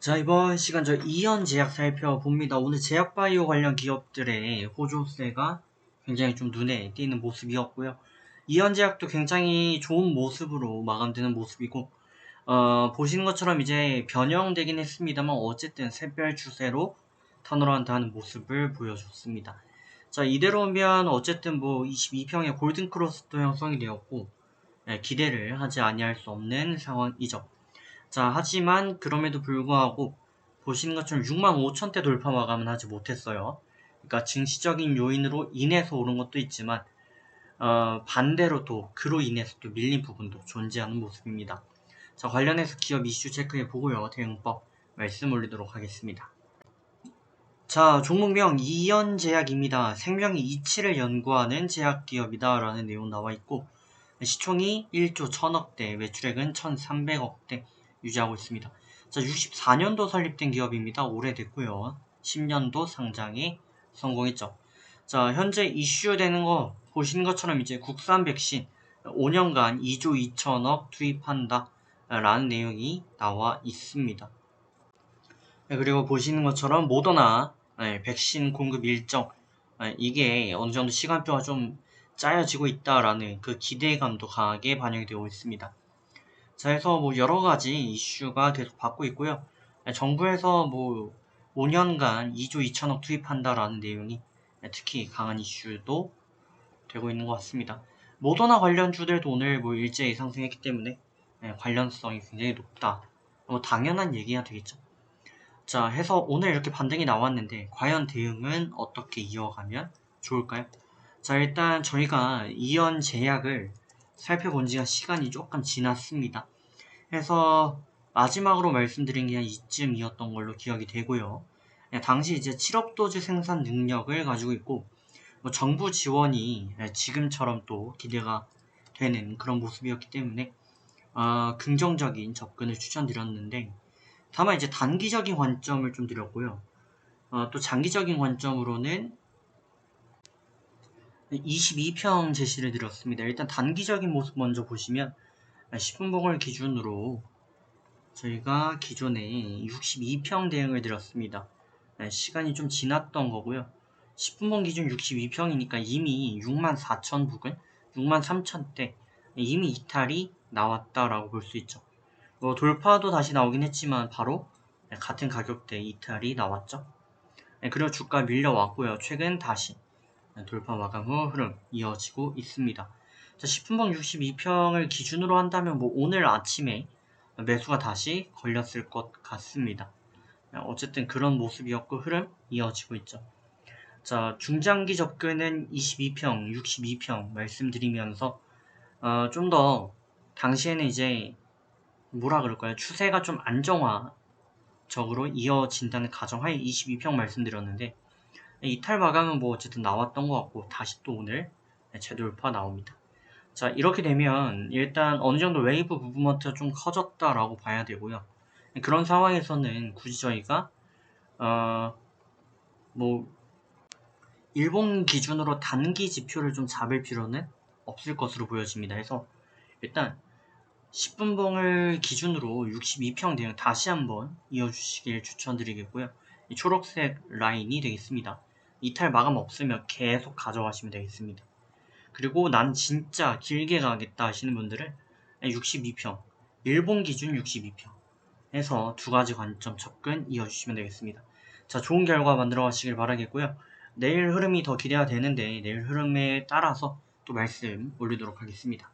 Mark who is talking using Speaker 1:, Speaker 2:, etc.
Speaker 1: 자, 이번 시간 저 이연 제약 살펴봅니다. 오늘 제약바이오 관련 기업들의 호조세가 굉장히 좀 눈에 띄는 모습이었고요. 이연 제약도 굉장히 좋은 모습으로 마감되는 모습이고, 어, 보시는 것처럼 이제 변형되긴 했습니다만, 어쨌든 샛별 추세로 턴어라운드하는 모습을 보여줬습니다. 자, 이대로면 어쨌든 뭐 22평의 골든크로스도 형성이 되었고, 예, 기대를 하지 아니할 수 없는 상황이죠. 자, 하지만 그럼에도 불구하고 보시는 것처럼 6만 5천대 돌파 마감은 하지 못했어요. 그러니까 증시적인 요인으로 인해서 오른 것도 있지만 어, 반대로 또 그로 인해서 또 밀린 부분도 존재하는 모습입니다. 자, 관련해서 기업 이슈 체크해 보고요. 대응법 말씀 올리도록 하겠습니다. 자, 종목명 이연제약입니다. 생명의 이치를 연구하는 제약기업이다 라는 내용 나와 있고 시총이 1조 1000억대, 매출액은 1300억대 유지하고 있습니다. 자, 64년도 설립된 기업입니다. 오래됐고요. 10년도 상장에 성공했죠. 자, 현재 이슈되는 거 보시는 것처럼 이제 국산 백신 5년간 2조 2천억 투입한다 라는 내용이 나와 있습니다. 네, 그리고 보시는 것처럼 모더나 네, 백신 공급 일정 네, 이게 어느 정도 시간표가 좀 짜여지고 있다라는 그 기대감도 강하게 반영이 되고 있습니다. 자, 해서 뭐 여러 가지 이슈가 계속 받고 있고요. 정부에서 뭐 5년간 2조 2천억 투입한다라는 내용이 특히 강한 이슈도 되고 있는 것 같습니다. 모더나 관련주들도 오늘 뭐 일제히 상승했기 때문에 관련성이 굉장히 높다. 뭐 당연한 얘기가 되겠죠. 자, 해서 오늘 이렇게 반등이 나왔는데 과연 대응은 어떻게 이어가면 좋을까요? 자, 일단 저희가 이연 제약을 살펴본 지가 시간이 조금 지났습니다. 해서 마지막으로 말씀드린 게 이쯤이었던 걸로 기억이 되고요. 네, 당시 이제 7억 도즈 생산 능력을 가지고 있고 뭐 정부 지원이 지금처럼 또 기대가 되는 그런 모습이었기 때문에 어, 긍정적인 접근을 추천드렸는데 다만 이제 단기적인 관점을 좀 드렸고요. 어, 또 장기적인 관점으로는 22평 제시를 드렸습니다. 일단 단기적인 모습 먼저 보시면 10분봉을 기준으로 저희가 기존에 62평 대응을 드렸습니다. 시간이 좀 지났던 거고요. 10분봉 기준 62평이니까 이미 64,000 부근, 63,000대 이미 이탈이 나왔다라고 볼 수 있죠. 뭐 돌파도 다시 나오긴 했지만 바로 같은 가격대 이탈이 나왔죠. 그리고 주가 밀려왔고요. 최근 다시 돌파 마감 후 흐름 이어지고 있습니다. 자, 10분봉 62평을 기준으로 한다면 뭐 오늘 아침에 매수가 다시 걸렸을 것 같습니다. 어쨌든 그런 모습이었고 흐름 이어지고 있죠. 자, 중장기 접근은 22평, 62평 말씀드리면서 어, 좀 더 당시에는 이제 뭐라 그럴까요? 추세가 좀 안정화적으로 이어진다는 가정하에 22평 말씀드렸는데 이탈 마감은 뭐 어쨌든 나왔던 것 같고 다시 또 오늘 재돌파 나옵니다. 자 이렇게 되면 일단 어느 정도 웨이브 무브먼트가 좀 커졌다라고 봐야 되고요. 그런 상황에서는 굳이 저희가 어 뭐 일본 기준으로 단기 지표를 좀 잡을 필요는 없을 것으로 보여집니다. 그래서 일단 10분봉을 기준으로 62평 대응 다시 한번 이어주시길 추천드리겠고요. 이 초록색 라인이 되겠습니다. 이탈 마감 없으면 계속 가져가시면 되겠습니다. 그리고 난 진짜 길게 가겠다 하시는 분들은 62평, 일본 기준 62평 해서 두 가지 관점 접근 이어주시면 되겠습니다. 자, 좋은 결과 만들어 가시길 바라겠고요. 내일 흐름이 더 기대가 되는데 내일 흐름에 따라서 또 말씀 올리도록 하겠습니다.